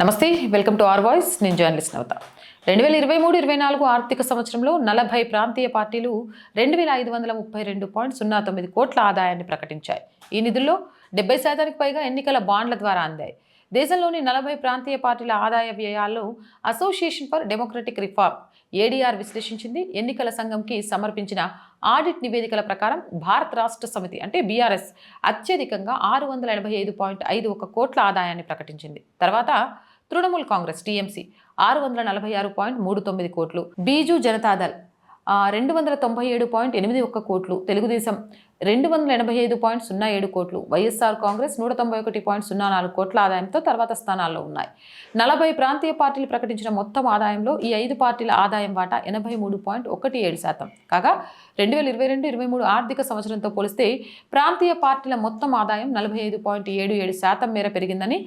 Namaste welcome to R Voice. నేను journalist నవత. రెండు వేల ఇరవై మూడు ఇరవై నాలుగు ఆర్థిక సంవత్సరంలో నలభై ప్రాంతీయ పార్టీలు రెండు వేల ఐదు వందల ముప్పై రెండు పాయింట్ సున్నా తొమ్మిది కోట్ల ఆదాయాన్ని ప్రకటించాయి. ఈ నిధుల్లో డెబ్బై శాతానికి పైగా ఎన్నికల బాండ్ల ద్వారా అందాయి. దేశంలోని నలభై ప్రాంతీయ పార్టీల ఆదాయ వ్యయాల్లో association for democratic reform ADR విశ్లేషించింది. ఎన్నికల సంఘంకి సమర్పించిన ఆడిట్ నివేదికల ప్రకారం భారత రాష్ట్ర సమితి అంటే బీఆర్ఎస్ అత్యధికంగా ఆరు వందల ఎనభై ఐదు పాయింట్ ఐదు ఒక కోట్ల ఆదాయాన్ని ప్రకటించింది. తర్వాత తృణమూల్ కాంగ్రెస్ టీఎంసీ ఆరు వందల నలభై ఆరు పాయింట్ మూడు తొమ్మిది కోట్లు. బీజు జనతాదళ్ రెండు వందల తొంభై ఏడు పాయింట్ ఎనిమిది ఒక్క కోట్లు. తెలుగుదేశం రెండు వందల ఎనభై ఐదు పాయింట్ సున్నా ఏడు కోట్లు. వైఎస్ఆర్ కాంగ్రెస్ నూట తొంభై ఒకటి పాయింట్ సున్నా నాలుగు కోట్ల ఆదాయంతో తర్వాత స్థానాల్లో ఉన్నాయి. నలభై ప్రాంతీయ పార్టీలు ప్రకటించిన మొత్తం ఆదాయంలో ఈ ఐదు పార్టీల ఆదాయం వాటా ఎనభై మూడు పాయింట్ ఒకటి ఏడు శాతం. కాగా రెండు వేల ఇరవై రెండు ఇరవై మూడు ఆర్థిక సంవత్సరంతో పోలిస్తే ప్రాంతీయ పార్టీల మొత్తం ఆదాయం నలభై ఐదు పాయింట్ ఏడు ఏడు శాతం మేర పెరిగిందని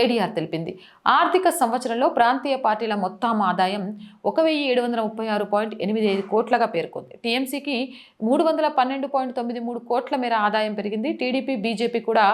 ఏడీఆర్ తెలిపింది. ఆర్థిక సంవత్సరంలో ప్రాంతీయ పార్టీల మొత్తం ఆదాయం ఒక వెయ్యి ఏడు వందల ముప్పై ఆరు పాయింట్ ఎనిమిది ఐదు కోట్లగా పేర్కొంది. టీఎంసీకి మూడు వందల పన్నెండు పాయింట్ తొమ్మిది మూడు కోట్ల మేర ఆదాయం పెరిగింది. టీడీపీ బీజేపీ కూడా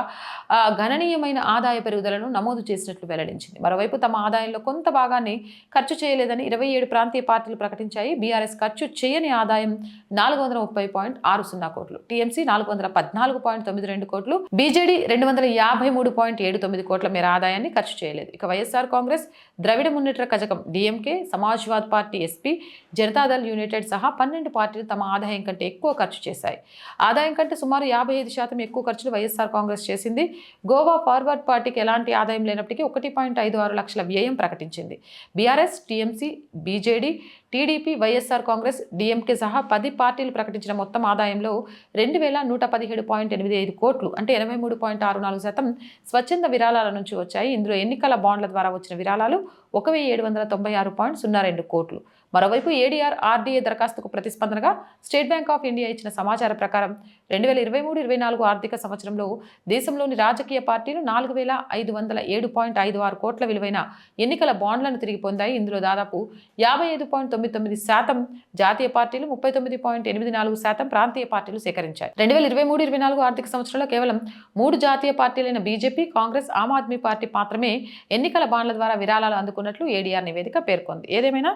గణనీయమైన ఆదాయ పెరుగుదలను నమోదు చేసినట్లు వెల్లడించింది. మరోవైపు తమ ఆదాయంలో కొంత భాగాన్ని ఖర్చు చేయలేదని ఇరవై ఏడు ప్రాంతీయ పార్టీలు ప్రకటించాయి. బీఆర్ఎస్ ఖర్చు చేయని ఆదాయం నాలుగు వందల ముప్పై పాయింట్ ఆరు సున్నా కోట్లు. టీఎంసీ నాలుగు వందల పద్నాలుగు పాయింట్ తొమ్మిది రెండు కోట్లు. బీజేడీ రెండు వందల యాభై మూడు పాయింట్ ఏడు తొమ్మిది కోట్ల మేర ఆదాయాన్ని ఖర్చు చేయలేదు. ఇక YSR Congress Dravida Munnetra Kazhagam DMK Samajwad party SP Janata Dal united సహా పన్నెండు పార్టీలు తమ ఆదాయం కంటే ఎక్కువ ఖర్చు చేశాయి. ఆదాయం కంటే సుమారు యాభై ఐదు శాతం ఎక్కువ ఖర్చులు వైఎస్ఆర్ కాంగ్రెస్ చేసింది. గోవా ఫార్వర్డ్ పార్టీకి ఎలాంటి ఆదాయం లేనప్పటికీ ఒకటి పాయింట్ ఐదు ఆరు లక్షల వ్యయం ప్రకటించింది. BRS TMC BJD TDP YSR Congress DMK సహా పది పార్టీలు ప్రకటించిన మొత్తం ఆదాయంలో రెండు వేల నూట పదిహేడు పాయింట్ ఎనిమిది ఐదు కోట్లు అంటే ఎనభై మూడు పాయింట్ ఆరు నాలుగు శాతం స్వచ్ఛంద విరాళాల నుంచి వచ్చాయి. ఇందులో ఎన్నికల బాండ్ల ద్వారా వచ్చిన విరాళాలు ఒక వెయ్యి ఏడు వందల తొంభై ఆరు పాయింట్ సున్నా రెండు కోట్లు. మరోవైపు ఏడీఆర్ ఆర్డీఏ దరఖాస్తుకు ప్రతిస్పందనగా స్టేట్ బ్యాంక్ ఆఫ్ ఇండియా ఇచ్చిన సమాచారం ప్రకారం రెండు వేల ఇరవై మూడు ఇరవై నాలుగు ఆర్థిక సంవత్సరంలో దేశంలోని రాజకీయ పార్టీలు నాలుగు వేల ఐదు వందల ఏడు పాయింట్ ఐదు ఆరు కోట్ల విలువైన ఎన్నికల బాండ్లను తిరిగి పొందాయి. ఇందులో దాదాపు యాభై ఐదు పాయింట్ తొమ్మిది తొమ్మిది శాతం జాతీయ పార్టీలు ముప్పై తొమ్మిది పాయింట్ ఎనిమిది నాలుగు శాతం ప్రాంతీయ పార్టీలు సేకరించాయి. రెండు వేల ఇరవై మూడు ఇరవై నాలుగు ఆర్థిక సంవత్సరంలో కేవలం మూడు జాతీయ పార్టీలైన BJP Congress Aam Aadmi party మాత్రమే ఎన్నికల బాండ్ల ద్వారా విరాళాలు అందుకున్నట్లు ఏడీఆర్ నివేదిక పేర్కొంది. ఏదేమైనా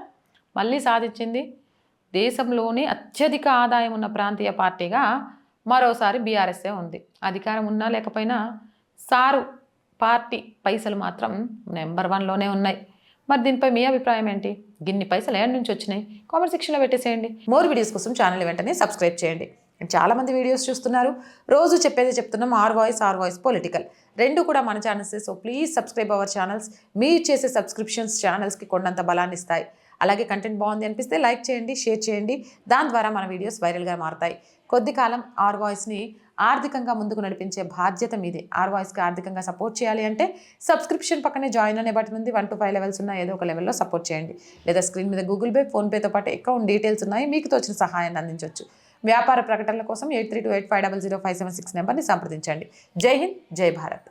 మళ్ళీ సాధించింది? దేశంలోనే అత్యధిక ఆదాయం ఉన్న ప్రాంతీయ పార్టీగా మరోసారి బీఆర్ఎస్ఏ ఉంది. అధికారం ఉన్నా లేకపోయినా సారు పార్టీ పైసలు మాత్రం నెంబర్ వన్లోనే ఉన్నాయి. మరి దీనిపై మీ అభిప్రాయం ఏంటి? గిన్ని పైసలు ఏడు నుంచి వచ్చినాయి? కామెంట్ సెక్షన్లో పెట్టేసేయండి. మోర్ వీడియోస్ కోసం ఛానల్ వెంటనే సబ్స్క్రైబ్ చేయండి. చాలా మంది వీడియోస్ చూస్తున్నారు. రోజు చెప్పేది చెప్తున్నాం R Voice R Voice political. రెండు కూడా మన ఛానల్సే so please subscribe our channels. మీరు చేసే సబ్స్క్రిప్షన్స్ ఛానల్స్కి కొండంత బలాన్ని ఇస్తాయి అలాగే కంటెంట్ బాగుంది అనిపిస్తే లైక్ చేయండి షేర్ చేయండి. దాని ద్వారా మన వీడియోస్ వైరల్గా మారుతాయి. కొద్ది కాలం ఆర్ వాయిస్ని ఆర్థికంగా ముందుకు నడిపించే బాధ్యత మీదే. ఆర్ వాయిస్కి ఆర్థికంగా సపోర్ట్ చేయాలి అంటే సబ్స్క్రిప్షన్ పక్కనే జాయిన్ అనే బటన్ ఉంది. వన్ టు ఫైవ్ లెవెల్స్ ఉన్న ఏదో ఒక లెవెల్లో సపోర్ట్ చేయండి. లేదా స్క్రీన్ మీద గూగుల్ పే ఫోన్పేతో పాటు అకౌంట్ డీటెయిల్స్ ఉన్నాయి. మీకు తోచిన సహాయాన్ని అందించవచ్చు వ్యాపార ప్రకటనల కోసం eight three two eight five double zero five seven six నెంబర్ని సంప్రదించండి. జై హింద్ జై భారత్.